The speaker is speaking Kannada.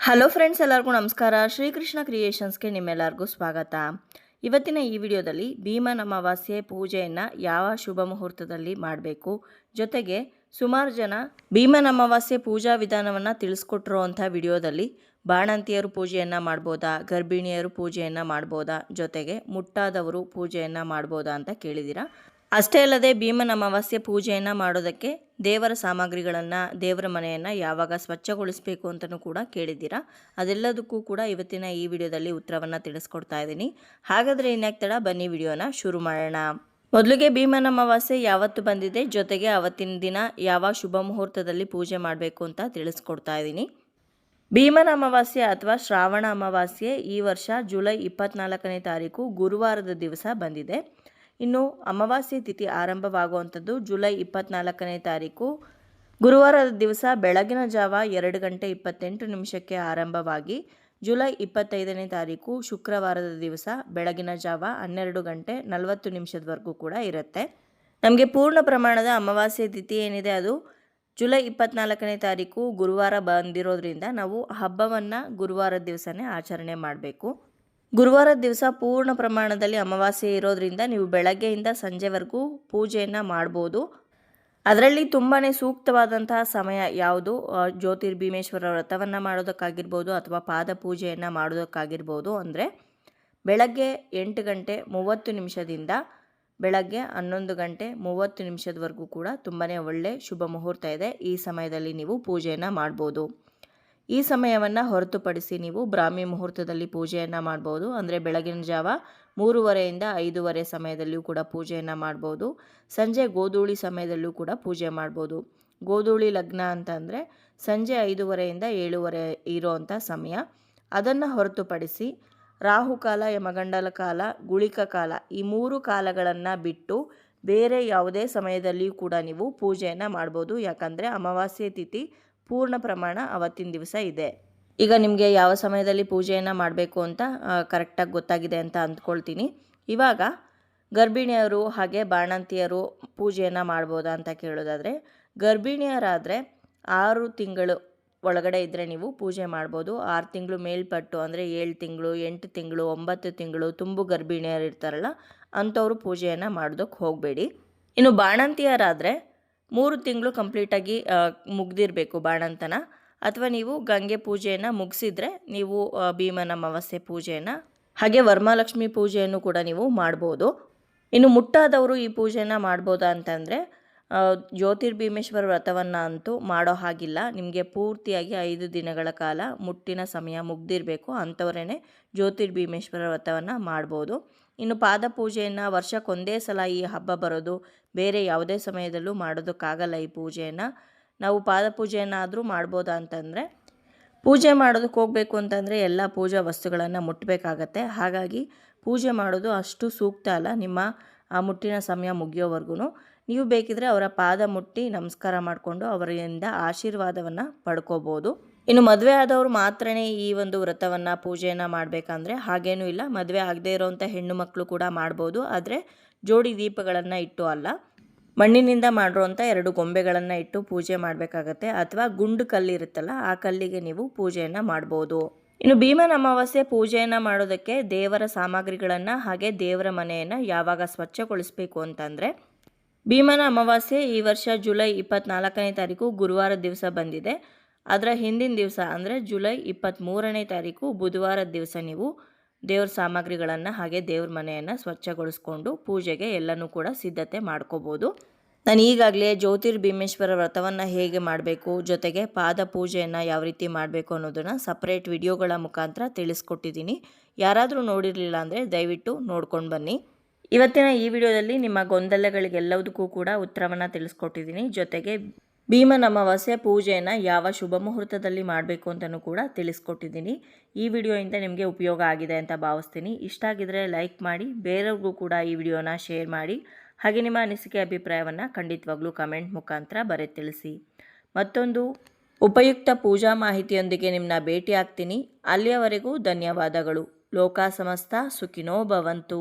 ಹಲೋ ಫ್ರೆಂಡ್ಸ್ ಎಲ್ಲರಿಗೂ ನಮಸ್ಕಾರ. ಶ್ರೀಕೃಷ್ಣ ಕ್ರಿಯೇಷನ್ಸ್ಗೆ ನಿಮ್ಮೆಲ್ಲರಿಗೂ ಸ್ವಾಗತ. ಇವತ್ತಿನ ಈ ವಿಡಿಯೋದಲ್ಲಿ ಭೀಮನ ಅಮಾವಾಸ್ಯೆ ಪೂಜೆಯನ್ನು ಯಾವ ಶುಭ ಮುಹೂರ್ತದಲ್ಲಿ ಮಾಡಬೇಕು? ಜೊತೆಗೆ ಸುಮಾರು ಜನ ಭೀಮನ ಅಮಾವಾಸ್ಯೆ ಪೂಜಾ ವಿಧಾನವನ್ನು ತಿಳಿಸ್ಕೊಟ್ಟಿರೋ ಅಂಥ ವಿಡಿಯೋದಲ್ಲಿ ಬಾಣಂತಿಯರು ಪೂಜೆಯನ್ನು ಮಾಡ್ಬೋದಾ? ಗರ್ಭಿಣಿಯರು ಪೂಜೆಯನ್ನು ಮಾಡ್ಬೋದಾ? ಜೊತೆಗೆ ಮುಟ್ಟಾದವರು ಪೂಜೆಯನ್ನು ಮಾಡ್ಬೋದಾ ಅಂತ ಕೇಳಿದ್ದೀರಾ ಅಷ್ಟೇ ಅಲ್ಲದೆ ಭೀಮನ ಅಮಾವಾಸ್ಯೆ ಪೂಜೆಯನ್ನು ಮಾಡೋದಕ್ಕೆ ದೇವರ ಸಾಮಗ್ರಿಗಳನ್ನು, ದೇವರ ಮನೆಯನ್ನು ಯಾವಾಗ ಸ್ವಚ್ಛಗೊಳಿಸಬೇಕು ಅಂತಲೂ ಕೂಡ ಕೇಳಿದ್ದೀರಾ? ಅದೆಲ್ಲದಕ್ಕೂ ಕೂಡ ಇವತ್ತಿನ ಈ ವಿಡಿಯೋದಲ್ಲಿ ಉತ್ತರವನ್ನು ತಿಳಿಸ್ಕೊಡ್ತಾ ಇದ್ದೀನಿ. ಹಾಗಾದರೆ ಇನ್ಯಾಕ್ ತಡ? ಬನ್ನಿ ವಿಡಿಯೋನ ಶುರು ಮಾಡೋಣ. ಮೊದಲಿಗೆ ಭೀಮನ ಅಮಾವಾಸ್ಯೆ ಯಾವತ್ತು ಬಂದಿದೆ, ಜೊತೆಗೆ ಅವತ್ತಿನ ದಿನ ಯಾವ ಶುಭ ಮುಹೂರ್ತದಲ್ಲಿ ಪೂಜೆ ಮಾಡಬೇಕು ಅಂತ ತಿಳಿಸ್ಕೊಡ್ತಾ ಇದ್ದೀನಿ. ಭೀಮನ ಅಮಾವಾಸ್ಯೆ ಅಥವಾ ಶ್ರಾವಣ ಅಮಾವಾಸ್ಯೆ ಈ ವರ್ಷ ಜುಲೈ ಇಪ್ಪತ್ನಾಲ್ಕನೇ ತಾರೀಕು ಗುರುವಾರದ ದಿವಸ ಬಂದಿದೆ. ಇನ್ನು ಅಮಾವಾಸ್ಯೆ ತಿಥಿ ಆರಂಭವಾಗುವಂಥದ್ದು ಜುಲೈ ಇಪ್ಪತ್ನಾಲ್ಕನೇ ತಾರೀಕು. ಗುರುವಾರದ ದಿವಸ ಬೆಳಗಿನ ಜಾವ ಎರಡು ಗಂಟೆ ಇಪ್ಪತ್ತೆಂಟು ನಿಮಿಷಕ್ಕೆ ಆರಂಭವಾಗಿ ಜುಲೈ ಇಪ್ಪತ್ತೈದನೇ ತಾರೀಕು ಶುಕ್ರವಾರದ ದಿವಸ ಬೆಳಗಿನ ಜಾವ ಹನ್ನೆರಡು ಗಂಟೆ ನಲವತ್ತು ನಿಮಿಷದವರೆಗೂ ಕೂಡ ಇರುತ್ತೆ. ನಮಗೆ ಪೂರ್ಣ ಪ್ರಮಾಣದ ಅಮಾವಾಸ್ಯೆ ತಿಥಿ ಏನಿದೆ ಅದು ಜುಲೈ ಇಪ್ಪತ್ನಾಲ್ಕನೇ ತಾರೀಕು ಗುರುವಾರ ಬಂದಿರೋದ್ರಿಂದ ನಾವು ಹಬ್ಬವನ್ನು ಗುರುವಾರದ ದಿವಸನೇ ಆಚರಣೆ ಮಾಡಬೇಕು. ಗುರುವಾರದ ದಿವಸ ಪೂರ್ಣ ಪ್ರಮಾಣದಲ್ಲಿ ಅಮಾವಾಸ್ಯೆ ಇರೋದ್ರಿಂದ ನೀವು ಬೆಳಗ್ಗೆಯಿಂದ ಸಂಜೆವರೆಗೂ ಪೂಜೆಯನ್ನು ಮಾಡ್ಬೋದು. ಅದರಲ್ಲಿ ತುಂಬಾ ಸೂಕ್ತವಾದಂತಹ ಸಮಯ ಯಾವುದು? ಜ್ಯೋತಿರ್ಭೀಮೇಶ್ವರ ವ್ರತವನ್ನು ಮಾಡೋದಕ್ಕಾಗಿರ್ಬೋದು ಅಥವಾ ಪಾದ ಪೂಜೆಯನ್ನು ಮಾಡೋದಕ್ಕಾಗಿರ್ಬೋದು ಅಂದರೆ ಬೆಳಗ್ಗೆ ಎಂಟು ಗಂಟೆ ಮೂವತ್ತು ನಿಮಿಷದಿಂದ ಬೆಳಗ್ಗೆ ಹನ್ನೊಂದು ಗಂಟೆ ಮೂವತ್ತು ನಿಮಿಷದವರೆಗೂ ಕೂಡ ತುಂಬಾ ಒಳ್ಳೆ ಶುಭ ಮುಹೂರ್ತ ಇದೆ. ಈ ಸಮಯದಲ್ಲಿ ನೀವು ಪೂಜೆಯನ್ನು ಮಾಡ್ಬೋದು. ಈ ಸಮಯವನ್ನು ಹೊರತುಪಡಿಸಿ ನೀವು ಬ್ರಾಹ್ಮಿ ಮುಹೂರ್ತದಲ್ಲಿ ಪೂಜೆಯನ್ನು ಮಾಡ್ಬೋದು. ಅಂದರೆ ಬೆಳಗಿನ ಜಾವ ಮೂರುವರೆಯಿಂದ ಐದೂವರೆ ಸಮಯದಲ್ಲಿಯೂ ಕೂಡ ಪೂಜೆಯನ್ನು ಮಾಡ್ಬೋದು. ಸಂಜೆ ಗೋಧೂಳಿ ಸಮಯದಲ್ಲೂ ಕೂಡ ಪೂಜೆ ಮಾಡ್ಬೋದು. ಗೋಧೂಳಿ ಲಗ್ನ ಅಂತಂದರೆ ಸಂಜೆ ಐದೂವರೆಯಿಂದ ಏಳುವರೆ ಇರೋವಂಥ ಸಮಯ. ಅದನ್ನು ಹೊರತುಪಡಿಸಿ ರಾಹುಕಾಲ ಯಮಗಂಡಲ ಕಾಲ, ಗುಳಿಕ ಕಾಲ ಈ ಮೂರು ಕಾಲಗಳನ್ನು ಬಿಟ್ಟು ಬೇರೆ ಯಾವುದೇ ಸಮಯದಲ್ಲಿಯೂ ಕೂಡ ನೀವು ಪೂಜೆಯನ್ನು ಮಾಡ್ಬೋದು. ಯಾಕಂದರೆ ಅಮಾವಾಸ್ಯೆ ತಿಥಿ ಪೂರ್ಣ ಪ್ರಮಾಣ ಅವತ್ತಿನ ದಿವಸ ಇದೆ. ಈಗ ನಿಮಗೆ ಯಾವ ಸಮಯದಲ್ಲಿ ಪೂಜೆಯನ್ನು ಮಾಡಬೇಕು ಅಂತ ಕರೆಕ್ಟಾಗಿ ಗೊತ್ತಾಗಿದೆ ಅಂತ ಅಂದ್ಕೊಳ್ತೀನಿ. ಇವಾಗ ಗರ್ಭಿಣಿಯರು ಹಾಗೆ ಬಾಣಂತಿಯರು ಪೂಜೆಯನ್ನು ಮಾಡ್ಬೋದಾ ಅಂತ ಕೇಳೋದಾದರೆ, ಗರ್ಭಿಣಿಯರಾದರೆ ಆರು ತಿಂಗಳು ಒಳಗಡೆ ಇದ್ದರೆ ನೀವು ಪೂಜೆ ಮಾಡ್ಬೋದು. ಆರು ತಿಂಗಳು ಮೇಲ್ಪಟ್ಟು ಅಂದರೆ ಏಳು ತಿಂಗಳು, ಎಂಟು ತಿಂಗಳು, ಒಂಬತ್ತು ತಿಂಗಳು, ತುಂಬು ಗರ್ಭಿಣಿಯರು ಇರ್ತಾರಲ್ಲ ಅಂಥವರು ಪೂಜೆಯನ್ನು ಮಾಡೋದಕ್ಕೆ ಹೋಗಬೇಡಿ. ಇನ್ನು ಬಾಣಂತಿಯರಾದರೆ ಮೂರು ತಿಂಗಳು ಕಂಪ್ಲೀಟಾಗಿ ಮುಗ್ದಿರಬೇಕು ಬಾಣಂತನ. ಅಥವಾ ನೀವು ಗಂಗೆ ಪೂಜೆಯನ್ನು ಮುಗಿಸಿದ್ರೆ ನೀವು ಭೀಮನ ಅಮಾವಾಸ್ಯೆ ಪೂಜೆಯನ್ನು, ಹಾಗೆ ವರ್ಮಾಲಕ್ಷ್ಮಿ ಪೂಜೆಯನ್ನು ಕೂಡ ನೀವು ಮಾಡ್ಬೋದು. ಇನ್ನು ಮುಟ್ಟಾದವರು ಈ ಪೂಜೆನ ಮಾಡ್ಬೋದಾ ಅಂತಂದರೆ ಜ್ಯೋತಿರ್ಭೀಮೇಶ್ವರ ವ್ರತವನ್ನು ಅಂತೂ ಮಾಡೋ ಹಾಗಿಲ್ಲ. ನಿಮಗೆ ಪೂರ್ತಿಯಾಗಿ ಐದು ದಿನಗಳ ಕಾಲ ಮುಟ್ಟಿನ ಸಮಯ ಮುಗ್ದಿರಬೇಕು. ಅಂಥವರೇ ಜ್ಯೋತಿರ್ಭೀಮೇಶ್ವರ ವ್ರತವನ್ನು ಮಾಡ್ಬೋದು. ಇನ್ನು ಪಾದ ಪೂಜೆಯನ್ನು ವರ್ಷಕ್ಕೊಂದೇ ಸಲ ಈ ಹಬ್ಬ ಬರೋದು, ಬೇರೆ ಯಾವುದೇ ಸಮಯದಲ್ಲೂ ಮಾಡೋದಕ್ಕಾಗಲ್ಲ ಈ ಪೂಜೆಯನ್ನು. ನಾವು ಪಾದ ಪೂಜೆಯನ್ನಾದರೂ ಮಾಡ್ಬೋದಾ ಅಂತಂದರೆ, ಪೂಜೆ ಮಾಡೋದಕ್ಕೆ ಹೋಗಬೇಕು ಅಂತಂದರೆ ಎಲ್ಲ ಪೂಜಾ ವಸ್ತುಗಳನ್ನು ಮುಟ್ಟಬೇಕಾಗತ್ತೆ ಹಾಗಾಗಿ ಪೂಜೆ ಮಾಡೋದು ಅಷ್ಟು ಸೂಕ್ತ ಅಲ್ಲ ನಿಮ್ಮ ಆ ಮುಟ್ಟಿನ ಸಮಯ ಮುಗಿಯೋವರೆಗೂ ನೀವು ಬೇಕಿದ್ರೆ ಅವರ ಪಾದ ಮುಟ್ಟಿ ನಮಸ್ಕಾರ ಮಾಡಿಕೊಂಡು ಅವರಿಂದ ಆಶೀರ್ವಾದವನ್ನು ಪಡ್ಕೋಬೋದು. ಇನ್ನು ಮದುವೆ ಆದವರು ಮಾತ್ರನೇ ಈ ಒಂದು ವ್ರತವನ್ನು ಪೂಜೆಯನ್ನು ಮಾಡಬೇಕಂದ್ರೆ ಹಾಗೇನೂ ಇಲ್ಲ. ಮದುವೆ ಆಗದೇ ಇರೋವಂಥ ಹೆಣ್ಣು ಮಕ್ಕಳು ಕೂಡ ಮಾಡ್ಬೋದು. ಆದರೆ ಜೋಡಿ ದೀಪಗಳನ್ನು ಇಟ್ಟು ಅಲ್ಲ. ಮಣ್ಣಿನಿಂದ ಮಾಡಿರುವಂಥ ಎರಡು ಗೊಂಬೆಗಳನ್ನು ಇಟ್ಟು ಪೂಜೆ ಮಾಡಬೇಕಾಗತ್ತೆ. ಅಥವಾ ಗುಂಡು ಕಲ್ಲಿರುತ್ತಲ್ಲ ಆ ಕಲ್ಲಿಗೆ ನೀವು ಪೂಜೆಯನ್ನು ಮಾಡ್ಬೋದು. ಇನ್ನು ಭೀಮನ ಅಮಾವಾಸ್ಯೆ ಪೂಜೆಯನ್ನು ಮಾಡೋದಕ್ಕೆ ದೇವರ ಸಾಮಗ್ರಿಗಳನ್ನು ಹಾಗೆ ದೇವರ ಮನೆಯನ್ನು ಯಾವಾಗ ಸ್ವಚ್ಛಗೊಳಿಸಬೇಕು ಅಂತಂದರೆ ಭೀಮನ ಅಮಾವಾಸ್ಯೆ ಈ ವರ್ಷ ಜುಲೈ ಇಪ್ಪತ್ನಾಲ್ಕನೇ ತಾರೀಕು ಗುರುವಾರ ದಿವಸ ಬಂದಿದೆ. ಅದರ ಹಿಂದಿನ ದಿವಸ ಅಂದರೆ ಜುಲೈ ಇಪ್ಪತ್ತ್ಮೂರನೇ ತಾರೀಕು ಬುಧವಾರ ದಿವಸ ನೀವು ದೇವ್ರ ಸಾಮಗ್ರಿಗಳನ್ನು ಹಾಗೆ ದೇವ್ರ ಮನೆಯನ್ನು ಸ್ವಚ್ಛಗೊಳಿಸ್ಕೊಂಡು ಪೂಜೆಗೆ ಎಲ್ಲನೂ ಕೂಡ ಸಿದ್ಧತೆ ಮಾಡ್ಕೋಬೋದು. ನಾನು ಈಗಾಗಲೇ ಜ್ಯೋತಿರ್ಭೀಮೇಶ್ವರ ವ್ರತವನ್ನು ಹೇಗೆ ಮಾಡಬೇಕು, ಜೊತೆಗೆ ಪಾದ ಪೂಜೆಯನ್ನು ಯಾವ ರೀತಿ ಮಾಡಬೇಕು ಅನ್ನೋದನ್ನು ಸಪ್ರೇಟ್ ವಿಡಿಯೋಗಳ ಮುಖಾಂತರ ತಿಳಿಸ್ಕೊಟ್ಟಿದ್ದೀನಿ. ಯಾರಾದರೂ ನೋಡಿರಲಿಲ್ಲ ಅಂದರೆ ದಯವಿಟ್ಟು ನೋಡ್ಕೊಂಡು ಬನ್ನಿ. ಇವತ್ತಿನ ಈ ವಿಡಿಯೋದಲ್ಲಿ ನಿಮ್ಮ ಗೊಂದಲಗಳಿಗೆಲ್ಲದಕ್ಕೂ ಕೂಡ ಉತ್ತರವನ್ನು ತಿಳಿಸ್ಕೊಟ್ಟಿದ್ದೀನಿ. ಜೊತೆಗೆ ಭೀಮನ ಅಮಾವಾಸ್ಯೆ ಪೂಜೆಯನ್ನು ಯಾವ ಶುಭ ಮುಹೂರ್ತದಲ್ಲಿ ಮಾಡಬೇಕು ಅಂತಲೂ ಕೂಡ ತಿಳಿಸ್ಕೊಟ್ಟಿದ್ದೀನಿ. ಈ ವಿಡಿಯೋಯಿಂದ ನಿಮಗೆ ಉಪಯೋಗ ಆಗಿದೆ ಅಂತ ಭಾವಿಸ್ತೀನಿ. ಇಷ್ಟ ಆಗಿದ್ರೆ ಲೈಕ್ ಮಾಡಿ, ಬೇರೆಯವ್ರಿಗೂ ಕೂಡ ಈ ವಿಡಿಯೋನ ಶೇರ್ ಮಾಡಿ. ಹಾಗೆ ನಿಮ್ಮ ಅನಿಸಿಕೆ, ಅಭಿಪ್ರಾಯವನ್ನು ಖಂಡಿತವಾಗ್ಲೂ ಕಮೆಂಟ್ ಮುಖಾಂತರ ಬರೆ ತಿಳಿಸಿ ಮತ್ತೊಂದು, ಉಪಯುಕ್ತ ಪೂಜಾ ಮಾಹಿತಿಯೊಂದಿಗೆ ನಿಮ್ಮನ್ನ ಭೇಟಿ ಆಗ್ತೀನಿ. ಅಲ್ಲಿಯವರೆಗೂ ಧನ್ಯವಾದಗಳು. ಲೋಕ ಸಮಸ್ತ ಸುಖಿನೋ ಭವಂತು.